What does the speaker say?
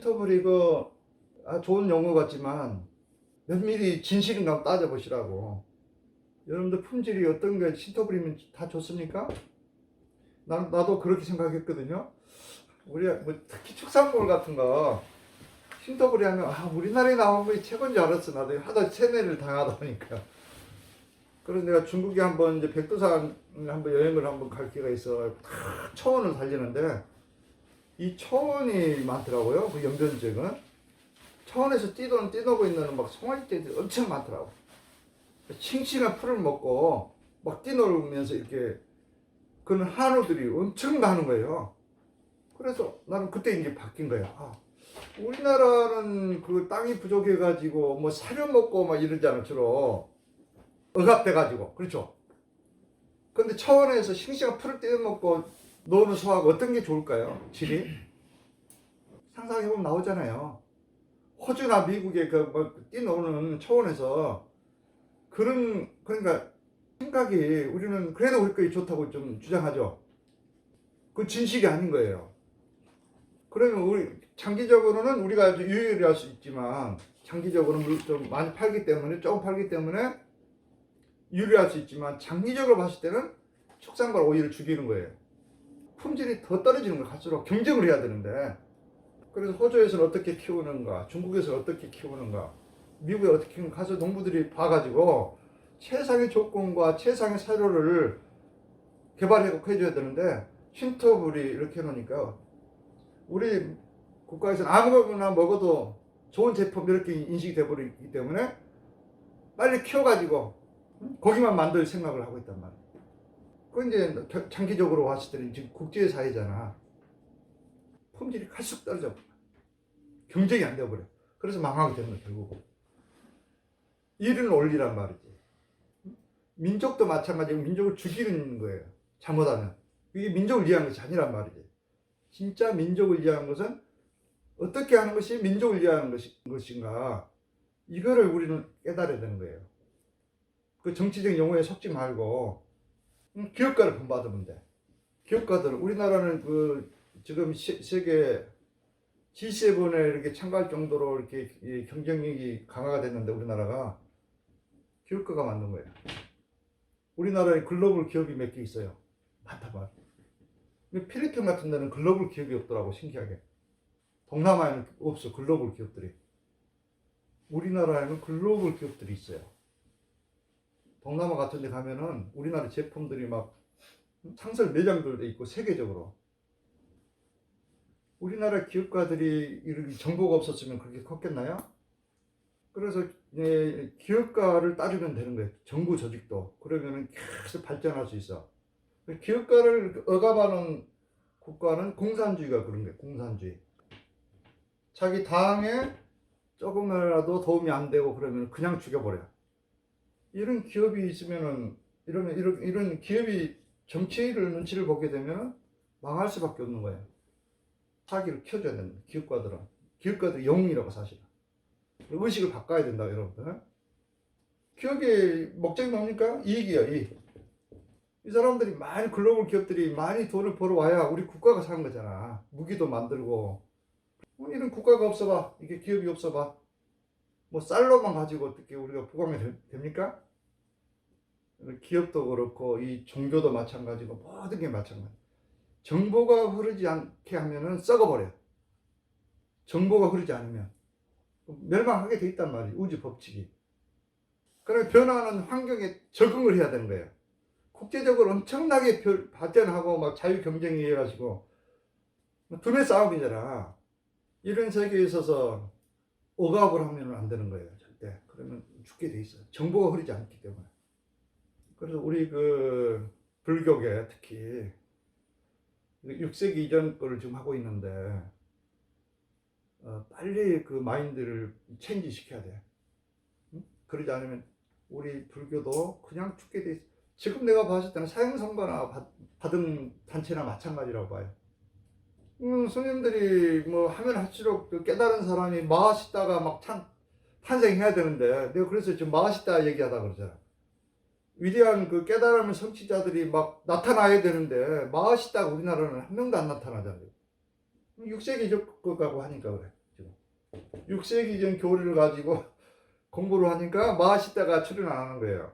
그 아, 좋은 용어 같지만 면밀히 진실인가 한번 따져보시라고. 여러분들 품질이 어떤 게 신토불이면 다 좋습니까? 난, 나도 그렇게 생각했거든요. 우리 뭐 특히 축산물 같은 거 신토불이 하면 아 우리나라에 나온 거 최고인 줄 알았어 나도 하다 세뇌를 당하다 보니까 그래서 내가 중국에 한번 이제 백두산 한번 여행을 한번 갈 기회가 있어 다 초원을 달리는데 이 초원이 많더라고요 그 연변적은. 초원에서 뛰던 뛰노고 있는 막 송아지떼들이 엄청 많더라고. 싱싱한 풀을 먹고 막 뛰놀면서 이렇게 그런 한우들이 엄청 많은 거예요. 그래서 나는 그때 이제 바뀐 거야. 아, 우리나라는 그 땅이 부족해가지고 뭐 사료 먹고 막 이러잖아 주로. 억압돼가지고. 그렇죠. 근데 차원에서 싱싱한 풀을 떼어먹고 노는 소하고 어떤 게 좋을까요? 질이 상상해보면 나오잖아요. 호주나 미국의 그뭐 뛰노는 초원에서 그런 그러니까 생각이 우리는 그래도 우리 거이 좋다고 좀 주장하죠. 그 진실이 아닌 거예요. 그러면 우리 장기적으로는 우리가 유일할 수 있지만 장기적으로는 물- 좀 많이 팔기 때문에 조금 팔기 때문에 유리할 수 있지만 장기적으로 봤을 때는 축산물 오히려 죽이는 거예요. 품질이 더 떨어지는 거 갈수록 경쟁을 해야 되는데 그래서 호주에서는 어떻게 키우는가, 중국에서는 어떻게 키우는가, 미국에 어떻게 키우는가 가서 농부들이 봐가지고 최상의 조건과 최상의 사료를 개발하고 해줘야 되는데 신토불이 이렇게 해놓으니까 우리 국가에서는 아무거나 먹어도 좋은 제품 이렇게 인식이 돼버리기 때문에 빨리 키워가지고 응? 거기만 만들 생각을 하고 있단 말이야. 그 이제 겨- 장기적으로 봤을 때는 지금 국제 사회잖아. 품질이 갈수록 떨어져. 경쟁이 안 되어버려. 그래서 망하게 되는 거야, 결국. 일은 원리란 말이지. 응? 민족도 마찬가지고 민족을 죽이는 거예요. 잘못하면. 이게 민족을 위한 것이 아니란 말이지. 진짜 민족을 위한 것은 어떻게 하는 것이 민족을 위한 것이, 것인가. 이거를 우리는 깨달아야 되는 거예요. 그 정치적 용어에 속지 말고 음, 기업가를 본받으면 돼. 기업가들 우리나라는 그 지금 시- 세계 G7에 이렇게 참가할 정도로 이렇게 이 경쟁력이 강화가 됐는데 우리나라가 기업가가 만든 거예요. 우리나라에 글로벌 기업이 몇 개 있어요. 많다 많. 근데 필리핀 같은 데는 글로벌 기업이 없더라고 신기하게. 동남아에는 없어 글로벌 기업들이. 우리나라에는 글로벌 기업들이 있어요. 동남아 같은 데 가면은 우리나라 제품들이 막 상설 매장들도 있고 세계적으로 우리나라 기업가들이 이렇게 정보가 없었으면 그렇게 컸겠나요? 그래서 예, 기업가를 따르면 되는 거예요. 정부 조직도 그러면은 계속 발전할 수 있어. 기업가를 억압하는 국가는 공산주의가 그런 거예요. 공산주의. 자기 당에 조금이라도 도움이 안 되고 그러면 그냥 죽여버려. 이런 기업이 있으면은 이러면 이런 이런 기업이 정치를 눈치를 보게 되면 망할 수밖에 없는 거예요. 사기를 켜줘야 됩니다. 기업가들은 기업가들 영웅이라고 사실. 의식을 바꿔야 된다 여러분들. 기업의 목적이 뭡니까? 이익이야 이익. 이 사람들이 많이 글로벌 기업들이 많이 돈을 벌어 와야 우리 국가가 사는 거잖아. 무기도 만들고. 뭐 이런 국가가 없어봐. 이게 기업이 없어봐. 뭐 쌀로만 가지고 어떻게 우리가 부강이 되- 됩니까? 기업도 그렇고 이 종교도 마찬가지고 모든 게 마찬가지. 정보가 흐르지 않게 하면은 썩어버려. 정보가 흐르지 않으면 멸망하게 돼 있단 말이에요. 우주 법칙이. 그래 변화하는 환경에 적응을 해야 되는 거예요. 국제적으로 엄청나게 별- 발전하고 막 자유 경쟁이 해가지고 두뇌 싸움이잖아. 이런 세계에 있어서 억압을 하면 안 되는 거예요. 절대. 그러면 죽게 돼 있어요. 정보가 흐르지 않기 때문에. 그래서 우리 그 불교계 특히 6세기 이전 거를 지금 하고 있는데 어, 빨리 그 마인드를 체인지 시켜야 돼. 응? 그러지 않으면 우리 불교도 그냥 죽게 돼 있어. 지금 내가 봤을 때는 사형선고나 받- 받은 단체나 마찬가지라고 봐요. 음, 스님들이 뭐 하면 할수록 그 깨달은 사람이 마하시다가 막 탄, 탄생해야 되는데 내가 그래서 지금 마하시다 얘기하다 그러잖아. 위대한 그 깨달음의 성취자들이 막 나타나야 되는데 마하시다가 우리나라는 한 명도 안 나타나잖아요. 6세기 적국가고 하니까 그래. 6세기 전 교리를 가지고 공부를 하니까 마시다가 출연 안 하는 거예요.